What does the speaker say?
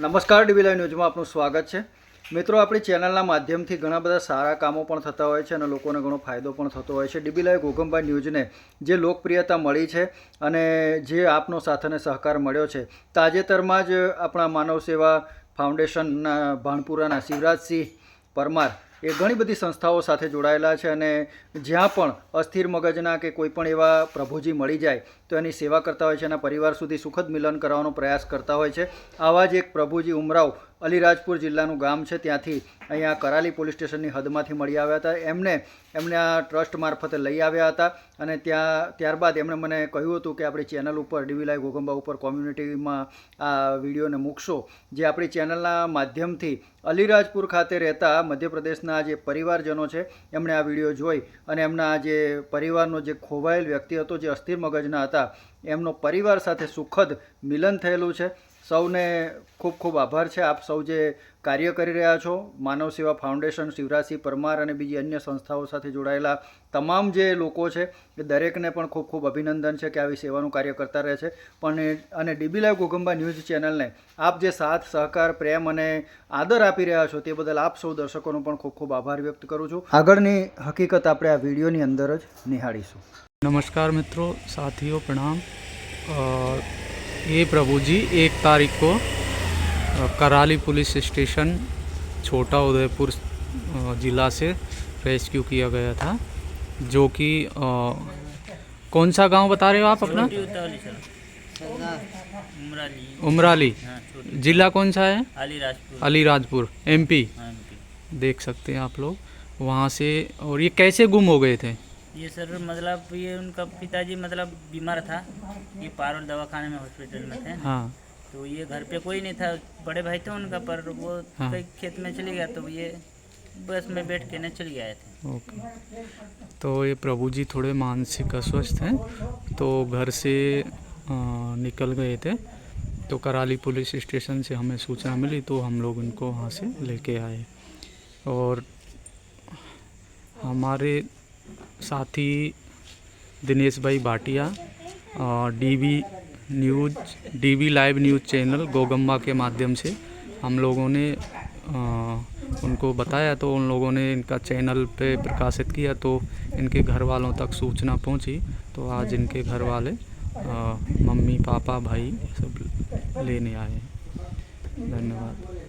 નમસ્કાર dB live ન્યૂઝમાં આપનું સ્વાગત છે. મિત્રો, આપણી ચેનલના માધ્યમથી ઘણા બધા સારા કામો પણ થતા હોય છે અને લોકોને ઘણો ફાયદો પણ થતો હોય છે. ડીબી લાઈવ ઘોગંબા ન્યૂઝને જે લોકપ્રિયતા મળી છે અને જે આપનો સાથ અને સહકાર મળ્યો છે, તાજેતરમાં જ આપણા માનવ સેવા ફાઉન્ડેશનના ભાણપુરાના શિવરાજસિંહ પરમાર એ ઘણી બધી સંસ્થાઓ સાથે જોડાયેલા છે અને જ્યાં પણ અસ્થિર મગજના કે કોઈ પણ એવા પ્રભુજી મળી જાય, તો એની સેવા કરતા હોય છે એના પરિવાર સુધી સુખદ મિલન કરવાનો પ્રયાસ કરતા હોય છે. આવા જ એક પ્રભુજી ઉમરાવ અલીરાજપુર જિલ્લાનું ગામ છે. ત્યાંથી અહીંયા કરાલી પોલીસ સ્ટેશનની હદમાંથી મળી આવ્યા હતા. એમને એમને આ ટ્રસ્ટ મારફતે લઈ આવ્યા હતા અને ત્યાં, ત્યારબાદ એમણે મને કહ્યું હતું કે આપણી ચેનલ ઉપર ડીવી લાઈવ ગોગંબા ઉપર કોમ્યુનિટીમાં આ વિડીયોને મૂકશો. જે આપણી ચેનલના માધ્યમથી અલીરાજપુર ખાતે રહેતા મધ્યપ્રદેશના જે પરિવારજનો છે, એમણે આ વીડિયો જોઈ અને એમના જે પરિવારનો જે ખોવાયેલ વ્યક્તિ હતો, જે અસ્થિર મગજના હતા, એમનો પરિવાર સાથે સુખદ મિલન થયેલું છે. સૌને ખૂબ ખૂબ આભાર છે. આપ સૌ જે કાર્ય કરી રહ્યા છો, માનવ સેવા ફાઉન્ડેશન, શિવરાજસિંહ પરમાર અને બીજી અન્ય સંસ્થાઓ સાથે જોડાયેલા તમામ જે લોકો છે, એ દરેકને પણ ખૂબ ખૂબ અભિનંદન છે કે આવી સેવાનું કાર્ય કરતા રહે છે. પણ અને ડીબી લાઈવ ગોગંબા ન્યૂઝ ચેનલને આપ જે સાથ, સહકાર, પ્રેમ અને આદર આપી રહ્યા છો તે બદલ આપ સૌ દર્શકોનો પણ ખૂબ ખૂબ આભાર વ્યક્ત કરું છું. આગળની હકીકત આપણે આ વિડીયોની અંદર જ નિહાળીશું. નમસ્કાર મિત્રો, સાથીઓ, પ્રણામ. ये प्रभु जी एक तारीख को कराली पुलिस स्टेशन छोटा उदयपुर जिला से रेस्क्यू किया गया था जो कि कौन सा गाँव बता रहे हो आप अपना? उमराली। हाँ जिला कौन सा है? अलीराजपुर। अलीराजपुर एमपी हाँ देख सकते हैं आप लोग वहाँ से और ये कैसे गुम हो गए थे? ये सर मतलब ये उनका पिताजी मतलब बीमार था। ये पारोल दवाखाने में हॉस्पिटल में थे। हाँ। तो ये घर पे कोई नहीं था। बड़े भाई थे उनका पर वो हाँ। कहीं खेत में चले गया तो ये बस में बैठ के न चले गए थे। ओके। तो ये प्रभु जी थोड़े मानसिक अस्वस्थ हैं। तो घर से निकल गए थे। तो कराली पुलिस स्टेशन से हमें सूचना मिली तो हम लोग इनको वहाँ से लेके आए। और हमारे साथी दिनेश भाई Bhatia DV news DV live news channel गोगम्बा के माध्यम से हम लोगों ने अ, उनको बताया तो उन लोगों ने इनका चैनल पे प्रकाशित किया तो इनके घर वालों तक सूचना पहुँची। तो आज इनके घर वाले अ, मम्मी पापा भाई सब लेने आए हैं। धन्यवाद।